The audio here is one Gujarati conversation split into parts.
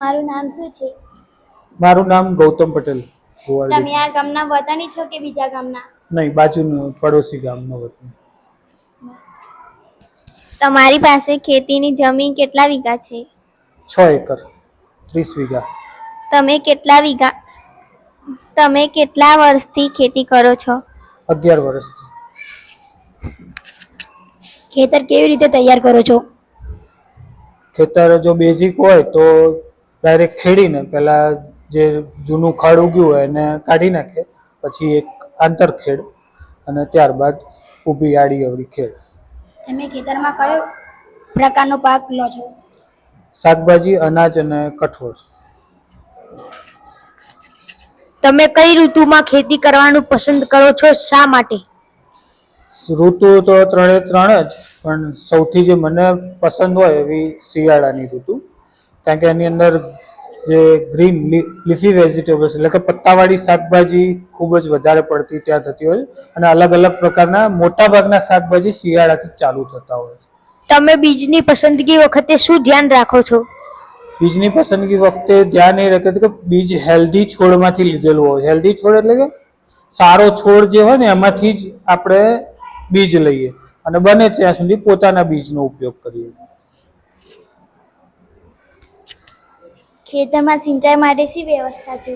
મારું નામ શું છે? મારું નામ ગૌતમ પટેલ તમે આ ગામના વતની છો કે બીજા ગામના? નહીં બાજુનું પડોશી ગામનો વતની. તમારી પાસે ખેતીની જમીન કેટલા વીઘા છે? છ એકર ત્રીસ વીઘા. તમે કેટલા વીઘા તમે કેટલા વર્ષથી ખેતી કરો છો? અગિયાર વર્ષથી. ખેતર કેવી રીતે તૈયાર કરો છો? ખેતર જો બેઝિક હોય તો ડાયરેક્ટ ખેડીને પહેલાં જે જૂનું ખડ ઉગ્યું હોય એને કાઢી નાખે પછી એક આંતર ખેડ અને ત્યારબાદ ઊભી આડી અવળી ખેડ. તમે ખેતરમાં કયો પ્રકારનો પાક લો છો? શાકભાજી અનાજ અને કઠોળ. તમે કઈ ઋતુમાં ખેતી કરવાનું પસંદ કરો છો? શા માટે? ઋતુ તો ત્રણે ત્રણ જ પણ સૌથી જે મને પસંદ હોય એવી શિયાળાની ઋતુ. કારણ કે એની અંદર જે ગ્રીન લીફી વેજીટેબલ્સ એટલે કે પત્તાવાળી શાકભાજી ખૂબ જ વધારે પડતી ત્યાં થતી હોય અને અલગ અલગ પ્રકારના મોટા ભાગના શાકભાજી શિયાળાથી ચાલુ થતા હોય તમે બીજની પસંદગી વખતે શું ધ્યાન રાખો છો? બીજની પસંદગી વખતે ધ્યાન એ રાખે કે બીજ હેલ્ધી છોડમાંથી લીધેલું હોય હેલ્ધી છોડ એટલે કે સારો છોડ જે હોય ને એમાંથી જ આપણે બીજ લઈએ અને બને ત્યાં સુધી પોતાના બીજનો ઉપયોગ કરીએ. ખેતરમાં સિંચાઈ માટે શી વ્યવસ્થા છે?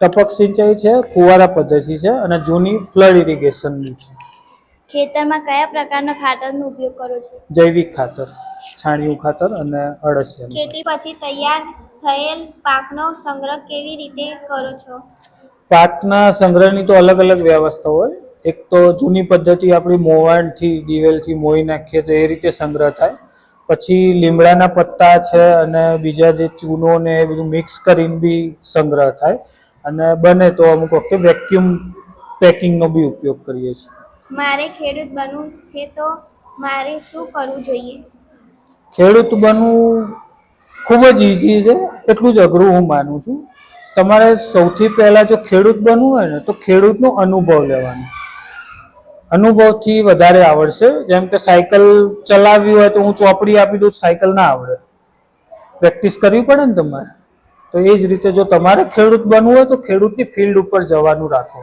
ટપક સિંચાઈ છે ફુવારા પદ્ધતિ છે અને જૂની ફ્લડ ઇરિગેશનની છે. ખેતરમાં કયા પ્રકારના ખાતરનો ઉપયોગ કરો છો? જૈવિક ખાતર છાણિયું ખાતર અને અળસિયા ખેતી પછી તૈયાર થયેલ પાકનો સંગ્રહ કેવી રીતે કરો છો? પાકના સંગ્રહની તો અલગ અલગ વ્યવસ્થા હોય. એક તો જૂની પદ્ધતિ આપણી મોવાણથી દિવેલથી મોઈ નાખીએ તો એ રીતે સંગ્રહ થાય. પછી લીમડાના પત્તા છે અને બીજા જે ચૂનો ને એ બધું મિક્સ કરીને બી સંગ્રહ થાય. અને બને તો અમુક વખતે વેક્યુમ પેકિંગનો બી ઉપયોગ કરીએ છીએ. મારે ખેડૂત બનવું છે તો મારે શું કરવું જોઈએ? ખેડૂત બનવું ખૂબ જ ઇઝી છે એટલું જ અઘરું હું માનું છું. તમારે સૌથી પહેલાં જો ખેડૂત બનવું હોય ને તો ખેડૂતનો અનુભવ લેવાનો. અનુભવથી વધારે આવડશે. જેમ કે સાયકલ ચલાવવી હોય તો હું ચોપડી આપી દઉં સાયકલ ના આવડે. પ્રેક્ટિસ કરવી પડે ને તમારે. તો એ જ રીતે જો તમારે ખેડૂત બનવું હોય તો ખેડૂતની ફિલ્ડ ઉપર જવાનું રાખો.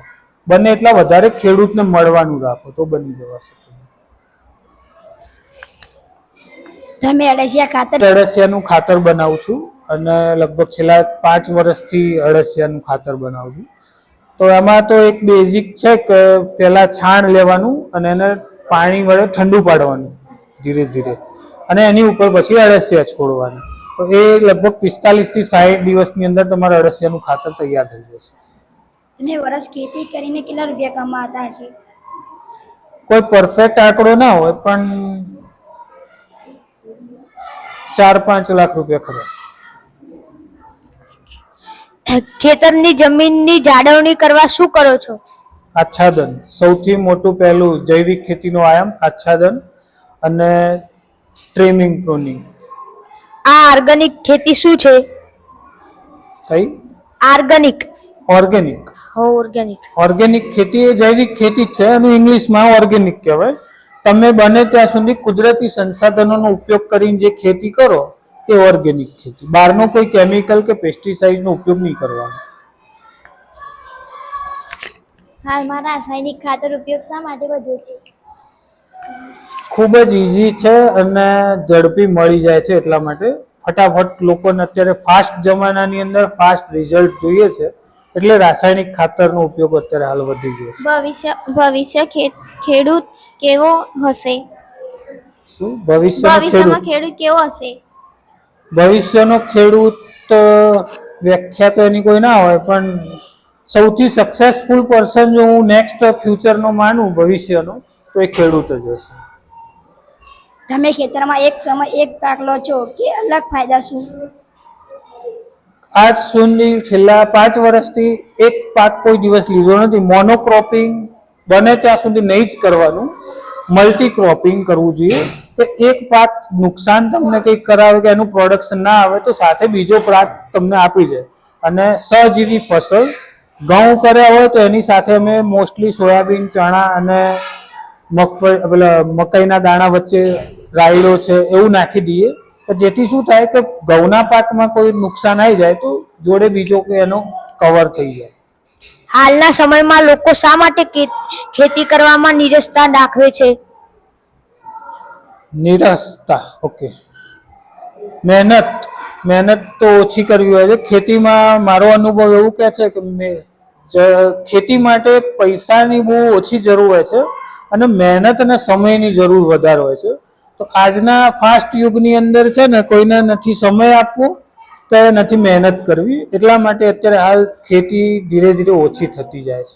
બને એટલા વધારે ખેડૂતને મળવાનું રાખો તો બની જવાશે તમે અળસિયા ખાતર અળસિયાનું ખાતર બનાવું છું અને લગભગ છેલ્લા પાંચ વર્ષથી અળસિયાનું ખાતર બનાવું છું. તો એમાં તો એક બેઝિક છે કે પહેલા છાણ લેવાનું અને એને પાણી વડે ઠંડુ પાડવાનું ધીરે ધીરે. અને એની ઉપર પછી અળસિયા છોડવાનું. તો એ લગભગ પિસ્તાલીસથી સાઠ દિવસની અંદર તમારા અળસિયાનું ખાતર તૈયાર થઈ જશે. અને વર્ષ ખેતી કરીને કેટલા રૂપિયા કમાતા હશે? કોઈ પરફેક્ટ આંકડો ના હોય પણ ચાર પાંચ લાખ રૂપિયા ખરા ખેતરની જમીનની જાળવણી કરવા શું કરો છો? આચ્છાદન. સૌથી મોટું પહેલું જૈવિક ખેતીનો આયામ આચ્છાદન અને ટ્રેમિંગ પ્રોનિંગ. આ ઓર્ગેનિક ખેતી શું છે? કઈ? ઓર્ગેનિક. Organic organic. ઓર્ગેનિક ખેતી એ જૈવિક ખેતી છે એનું ઇંગ્લિશમાં ઓર્ગેનિક કહેવાય. તમે બને ત્યાં સુધી કુદરતી સંસાધનોનો ઉપયોગ કરીને જે ખેતી કરો એ ઓર્ગેનિક ખેતી. બહારનો કોઈ કેમિકલ કે પેસ્ટિસાઇડનો ઉપયોગ નહીં કરવાનો. હાલમાં રાસાયણિક ખાતર ઉપયોગ શા માટે વધ્યો છે? ખૂબ જ ઇઝી છે અને ઝડપી મળી જાય છે એટલા માટે. ફટાફટ લોકોને અત્યારે ફાસ્ટ જમાનાની અંદર ફાસ્ટ રિઝલ્ટ જોઈએ છે. એટલે રાસાયણિક ખાતરનો ઉપયોગ અત્યારે હાલ વધી ગયો છે. ભવિષ્ય ભવિષ્ય ખેડૂત કેવો હશે? શું? ભવિષ્યમાં ખેડૂત કેવો હશે? ભવિષ્યનો ખેડૂત વ્યાખ્યા તો એની કોઈ ના હોય પણ સૌથી સક્સેસફુલ પર્સન જો હું નેક્સ્ટ ફ્યુચરનો માનું ભવિષ્યનો તો એ ખેડૂત જ હશે. તમે ખેતરમાં એક સમય એક પાક લો છો કે અલગ ફાયદા શું? આજ સુધી છેલ્લા પાંચ વર્ષથી એક પાક કોઈ દિવસ લીધો નથી. મોનોક્રોપિંગ બને ત્યાં સુધી નહીં જ કરવાનું. મલ્ટી ક્રોપિંગ કરવું જોઈએ કે એક પાક નુકસાન તમને કંઈક કરાવે કે એનું પ્રોડક્શન ના આવે તો સાથે બીજો પાક તમને આપી જાય અને સહજીવી ફસલ ઘઉં કર્યા હોય તો એની સાથે અમે મોસ્ટલી સોયાબીન, ચણા અને મગફળી, પેલા મકાઈના દાણા વચ્ચે રાયડો છે એવું નાખી દઈએ. જેથી શું થાય કે ઘઉંના પાકમાં કોઈ નુકસાન આવી જાય તો જોડે બીજો કે એનો કવર થઈ જાય. હાલના સમયમાં લોકો શા માટે ખેતી કરવામાં નિરસતા દાખવે છે? નિરસતા ઓકે. મહેનત મહેનત તો ઓછી કરવી હોય છે. ખેતીમાં મારો અનુભવ એવું કહે છે કે ખેતી માટે પૈસાની બહુ ઓછી જરૂર હોય છે અને મહેનત અને સમયની જરૂર વધારે હોય છે. તો આજના ફાસ્ટ યુગની અંદર છે ને, કોઈને નથી સમય આપવો. કે નથી મહેનત કરવી. એટલા માટે અત્યારે હાલ ખેતી ધીરે ધીરે ઓછી થતી જાય છે.